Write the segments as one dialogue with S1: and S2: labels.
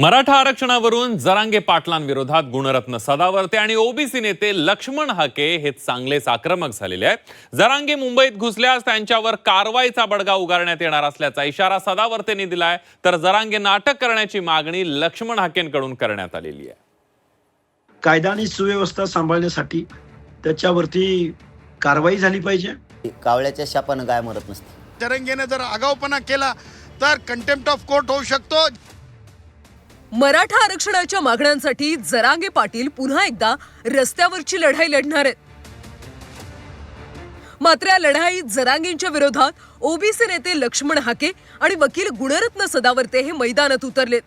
S1: मराठा आरक्षणावरून जरांगे पाटलांविरोधात गुणरत्न सदावर्ते आणि ओबीसी नेते लक्ष्मण हाके हे चांगलेच आक्रमक झालेले आहेत. जरांगे मुंबईत घुसल्यास त्यांच्यावर कारवाईचा बडगा उगारण्यात येणार असल्याचा इशारा सदावर्तेंनी दिलाय. तर जरांगेंना अटक करण्याची मागणी लक्ष्मण हाकेंकडून करण्यात आलेली आहे.
S2: कायदा आणि सुव्यवस्था सांभाळण्यासाठी त्याच्यावरती कारवाई झाली पाहिजे.
S3: कावळ्याच्या शापानं गाय मरत नसते.
S4: जरंगेने जर आगाऊपणा केला तर कंटेम्प्ट ऑफ कोर्ट होऊ शकतो.
S5: मराठा आरक्षणाच्या मागण्यांसाठी जरांगे पाटील पुन्हा एकदा रस्त्यावरची लढाई लढणार आहेत. मात्र या लढाईत जरांगेंच्या विरोधात ओबीसी नेते लक्ष्मण हाके आणि वकील गुणरत्न सदावर्ते हे मैदानात उतरलेत.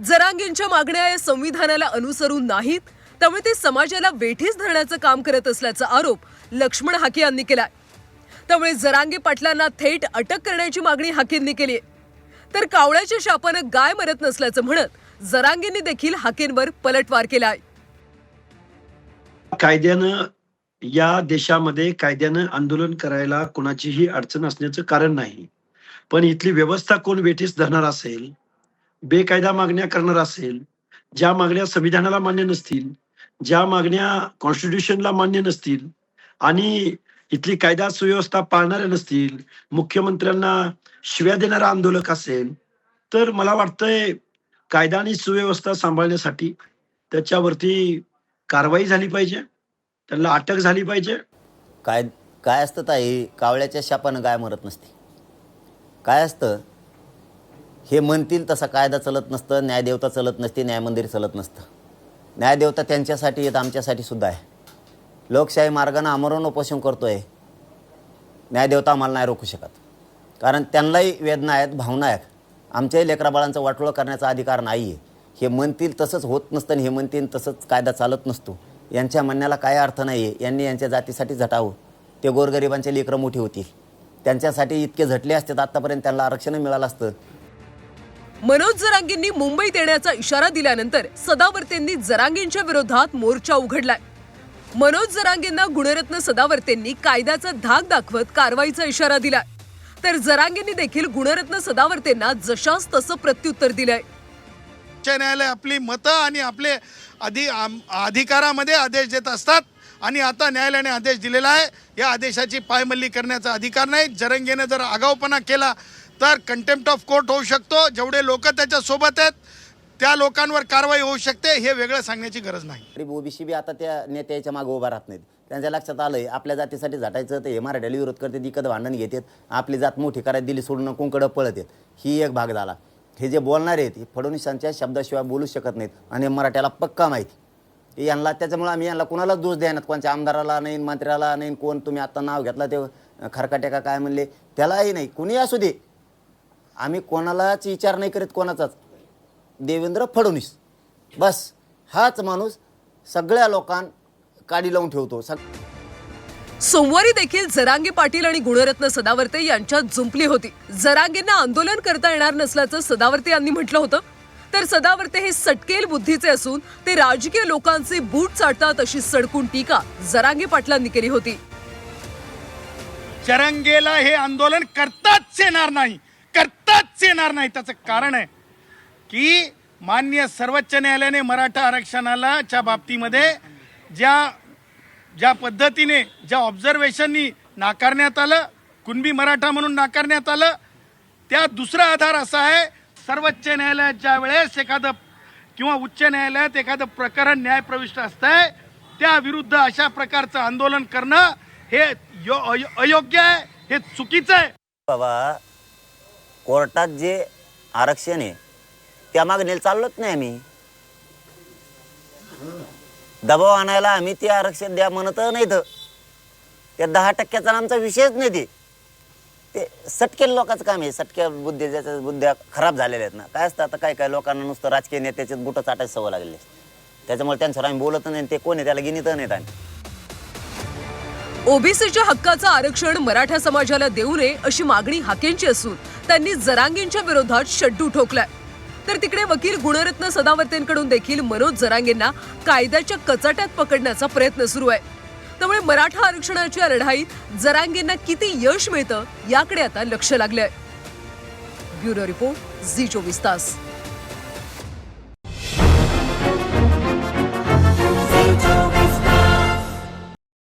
S5: जरांगेंच्या मागण्या या संविधानाला अनुसरून नाहीत त्यामुळे ते समाजाला वेठीस धरण्याचं काम करत असल्याचा आरोप लक्ष्मण हाके यांनी केलाय. त्यामुळे जरांगे पाटलांना थेट अटक करण्याची मागणी हाकेंनी केली तर कावळ्याच्या शापानं गाय मरत नसल्याचं म्हणत जरांगेंनी देखील हाकेंवर पलटवार केलाय.
S2: कायद्यानं या देशामध्ये कायद्यानं आंदोलन करायला कोणाचीही अडचण असण्याचं कारण नाही. पण इथली व्यवस्था कोण वेठीस धरणार असेल बेकायदा मागण्या करणार असेल ज्या मागण्या संविधानाला मान्य नसतील ज्या मागण्या कॉन्स्टिट्यूशनला मान्य नसतील आणि इथली कायदा सुव्यवस्था पाळणाऱ्या नसतील मुख्यमंत्र्यांना शिव्या देणारा आंदोलक असेल तर मला वाटतंय कायदा आणि सुव्यवस्था सांभाळण्यासाठी त्याच्यावरती कारवाई झाली पाहिजे. त्यांना अटक झाली पाहिजे.
S3: काय काय असतं ताई? कावळ्याच्या शापानं गाय मरत नसते. काय असतं? हे म्हणतील तसा कायदा चलत नसतं न्यायदेवता चलत नसते न्यायमंदिर चलत नसतं. न्यायदेवता त्यांच्यासाठी येत आमच्यासाठी सुद्धा आहे. लोकशाही मार्गानं आमरण उपोषण करतो आहे न्यायदेवता आम्हाला नाही रोखू शकत. कारण त्यांनाही वेदना आहेत भावना आहेत. आमच्याही लेकराबाळांचं वाटोळं करण्याचा अधिकार नाही आहे हे म्हणतील तसंच होत नसतं आणि हे म्हणतील तसंच कायदा चालत नसतो. यांच्या म्हणण्याला काय अर्थ नाही आहे यांनी यांच्या जातीसाठी झटावं. ते गोरगरिबांचे लेकरं मोठी होतील. त्यांच्यासाठी इतके झटले असतात आत्तापर्यंत त्यांना आरक्षण मिळालं असतं.
S5: मनोज जरांगेंनी मुंबईत येण्याचा इशारा दिल्यानंतर सदावर्तेंनी जरांगेंच्या विरोधात मोर्चा उघडलाय. मनोज जरांगेंना गुणरत्न सदावर्तेंनी कायद्याचा धाक दाखवत कारवाईचा इशारा दिलाय. तर जरांगेंनी देखील गुणरत्न सदावर्तेंना जशास तसं प्रत्युत्तर दिलंय.
S4: उच्च न्यायालय आपली मतं आणि आपले अधि आम- अधिकारामध्ये आदेश देत असतात आणि आता न्यायालयाने आदेश दिलेला आहे. या आदेशाची पायमल्ली करण्याचा अधिकार नाही. जरंगेने जर आगाऊपणा केला तर कंटेम्प्ट ऑफ कोर्ट होऊ शकतो. जेवढे लोक त्याच्या सोबत आहेत त्या लोकांवर कारवाई होऊ शकते हे वेगळं सांगण्याची गरज नाही.
S3: तरी ओबीसी बी आता त्या नेत्याच्या मागे उभा राहत नाहीत. त्यांच्या लक्षात आलंय आपल्या जातीसाठी झाटायचं तर हे मराठ्याला विरोध करते इकत भांडण घेतात आपली जात मोठी करायला दिली सोडून कुंकडं पळत आहेत ही एक भाग झाला. हे जे बोलणारे आहेत हे फडणवीसांच्या शब्दाशिवाय बोलू शकत नाहीत आणि मराठ्याला पक्का माहिती. हे यांना त्याच्यामुळे आम्ही यांना कोणालाच दोष द्यायनात कोणत्या आमदाराला नाही मंत्र्याला नाही कोण तुम्ही आता नाव घेतला ते खरकाट्याका काय म्हणले त्यालाही नाही कुणी असू दे. आम्ही कोणालाच विचार नाही करीत कोणाचाच. देवेंद्र फडणवीस. बस हाच माणूस सगळ्या लोकां काडी लावून ठेवतो.
S5: सोमवारी देखील जरांगे पाटील आणि गुणरत्न सदावर्ते यांच्यात जुंपली होती. जरांगेंना आंदोलन करता येणार नसल्याचं सदावर्ते यांनी म्हटलं होतं. तर सदावर्ते हे सटकेल बुद्धीचे असून ते राजकीय लोकांचे बूट चाटतात अशी सडकून टीका जरांगे पाटलांनी केली होती.
S4: जरंगेला हे आंदोलन करताच येणार नाही. करताच येणार नाही. त्याचं कारण आहे की मान्य सर्वोच्च न्यायालयाने मराठा आरक्षणाला च्या बाबतीमध्ये ज्या ज्या पद्धतीने ज्या ऑब्झर्वेशननी नाकारण्यात आलं कुणबी मराठा म्हणून नाकारण्यात आलं त्या दुसरा आधार असा आहे सर्वोच्च न्यायालयात ज्या वेळेस एखादं किंवा उच्च न्यायालयात एखादं प्रकरण न्यायप्रविष्ट असतंय त्या विरुद्ध अशा प्रकारचं आंदोलन करणं हे यो अयो- अयोग्य आहे हे चुकीचं आहे.
S3: बाबा कोर्टात जे आरक्षण आहे त्या मागणीला चाललोच नाही आम्ही. दबाव आणायला आम्ही ते आरक्षण द्या म्हणत नाही तर त्या दहा टक्क्याचा आमचा विषयच नाही ते. ते सटकेल लोकांचं काम आहे. सटक्या बुद्धी ज्याच्या बुद्ध्या खराब झालेल्या आहेत ना. काय असतं आता काय काय लोकांना नुसतं राजकीय नेत्याचे बुटं चाटायची सवय लागलेली त्याच्यामुळे त्यांच्यावर आम्ही बोलत नाही ते कोण आहे त्याला गिनीत नाहीत आम्ही
S5: ओबीसीच्या हक्काचं आरक्षण मराठा समाजाला देऊ नये अशी मागणी हाकेंची असून त्यांनी जरांगेंच्या विरोधात शड्डू ठोकलाय. तर तिकडे वकील गुणरत्न सदावर्तेंकडून देखील मनोज जरांगेंना कायद्याच्या कचाट्यात पकडण्याचा प्रयत्न सुरू आहे. त्यामुळे मराठा आरक्षणाच्या लढाईत जरांगेंना किती यश मिळतं याकडे आता लक्ष लागलंय. ब्युरो रिपोर्ट झी चोवीस तास.